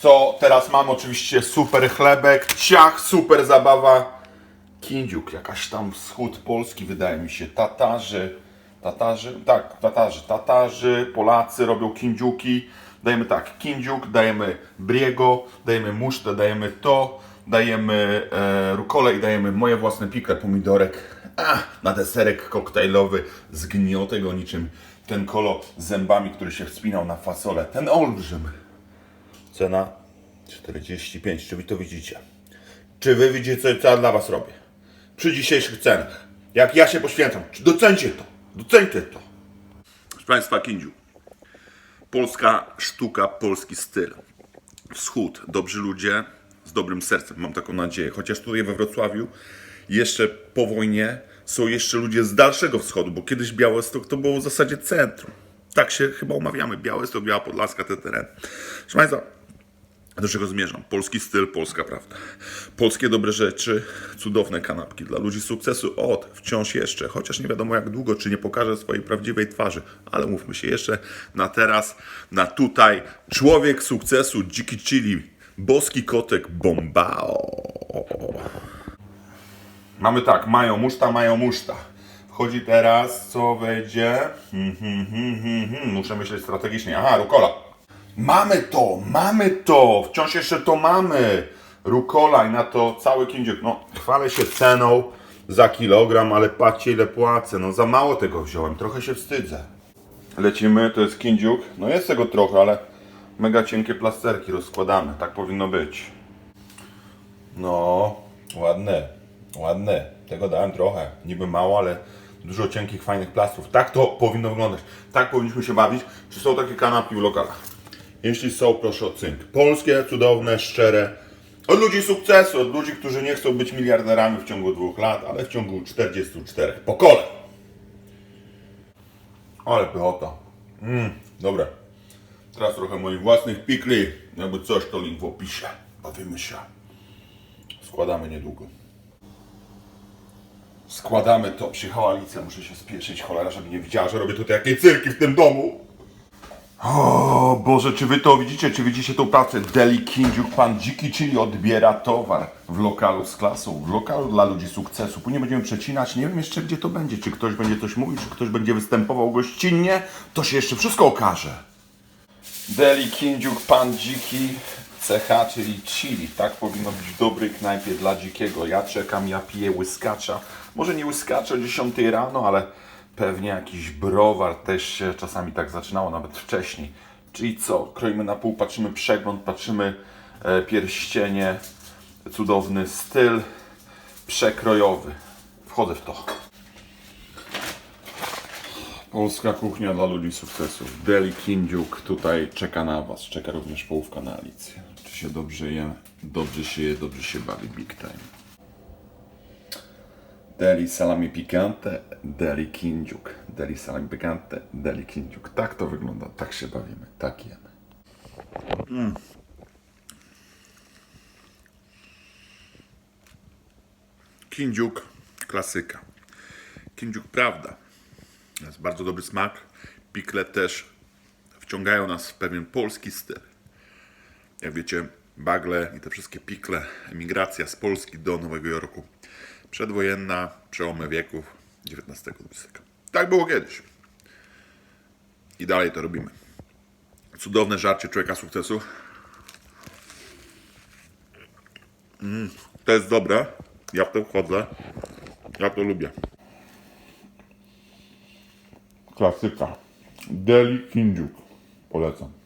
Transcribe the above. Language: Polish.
Co teraz mam? Oczywiście super chlebek, ciach, super zabawa. Kindziuk, jakaś tam wschód Polski, wydaje mi się. Tatarzy, Tatarzy, tak, Tatarzy, Tatarzy, Polacy robią kindziuki. Dajemy tak, kindziuk, dajemy briego, dajemy musztę, dajemy to, dajemy e, rukolę i dajemy moje własne pikle pomidorek. A, na deserek koktajlowy, zgniotego niczym ten kolo zębami, który się wspinał na fasolę. Ten olbrzym. Cena 45. Czy wy to widzicie? Czy wy widzicie, co ja dla was robię? Przy dzisiejszych cenach. Jak ja się poświęcam. Docencie to? Docencie to. Proszę Państwa, Kindziu. Polska sztuka, polski styl. Wschód, dobrzy ludzie z dobrym sercem, mam taką nadzieję. Chociaż tutaj we Wrocławiu jeszcze po wojnie są jeszcze ludzie z dalszego wschodu, bo kiedyś Białystok to było w zasadzie centrum. Tak się chyba umawiamy. Białystok, Biała Podlaska, te tereny. Proszę Państwa, do czego zmierzam? Polski styl, polska prawda. Polskie dobre rzeczy, cudowne kanapki dla ludzi sukcesu. Od, wciąż jeszcze, chociaż nie wiadomo jak długo, czy nie pokażę swojej prawdziwej twarzy, ale mówmy się jeszcze na teraz, na tutaj. Człowiek sukcesu, dziki chili, boski kotek, bombao. Mamy tak, mają muszta, mają muszta. Wchodzi teraz, co wejdzie? Hmm, hmm, hmm, hmm, hmm. Muszę myśleć strategicznie. Aha, rukola. Mamy to, mamy to, wciąż jeszcze to mamy. Rukola i na to cały kindziuk. No, chwalę się ceną za kilogram, ale patrzcie ile płacę. No, za mało tego wziąłem, trochę się wstydzę. Lecimy, to jest kindziuk. No jest tego trochę, ale mega cienkie plasterki rozkładamy. Tak powinno być. No, ładne, ładne. Tego dałem trochę. Niby mało, ale dużo cienkich, fajnych plastrów. Tak to powinno wyglądać. Tak powinniśmy się bawić. Czy są takie kanapki w lokalach? Jeśli są, proszę o cynk. Polskie, cudowne, szczere. Od ludzi sukcesu, od ludzi, którzy nie chcą być miliarderami w ciągu dwóch lat, ale w ciągu 44 pokoleń. Ale pychota. Mmm, dobre. Teraz trochę moich własnych pikli. Jakby coś, to link w opisie. Bawimy się. Składamy niedługo. Składamy to. Przyjechała Alicja, muszę się spieszyć, cholera, żeby nie widziała, że robię tutaj jakieś cyrki w tym domu. O Boże, czy wy to widzicie? Czy widzicie tą pracę? Deli Kindziuk, pan Dziki, czyli odbiera towar w lokalu z klasą, w lokalu dla ludzi sukcesu. Później będziemy przecinać, nie wiem jeszcze gdzie to będzie. Czy ktoś będzie coś mówił, czy ktoś będzie występował gościnnie. To się jeszcze wszystko okaże. Deli Kindziuk, pan Dziki, CH, czyli chili. Tak powinno być w dobrej knajpie dla dzikiego. Ja czekam, ja piję łyskacza. Może nie łyskacza o 10 rano, ale pewnie jakiś browar też się czasami tak zaczynało, nawet wcześniej. Czyli co? Kroimy na pół, patrzymy przegląd, patrzymy e, pierścienie, cudowny styl przekrojowy. Wchodzę w to. Polska kuchnia dla ludzi sukcesu. Deli Kindziuk tutaj czeka na Was. Czeka również połówka na Alicję. Czy się dobrze je? Dobrze się je, dobrze się bawi. Big time. Deli salami picante, deli kindziuk. Deli salami picante, deli kindziuk. Tak to wygląda, tak się bawimy, tak jemy. Kindziuk, klasyka. Kindziuk, prawda. Jest bardzo dobry smak. Pikle też wciągają nas w pewien polski styl. Jak wiecie, bagle i te wszystkie pikle, emigracja z Polski do Nowego Jorku. Przedwojenna, przełomy wieków XIX-XX. Tak było kiedyś. I dalej to robimy. Cudowne żarcie człowieka sukcesu. Mm, to jest dobre. Ja w to wchodzę. Ja to lubię. Klasyka. Deli Kindziuk. Polecam.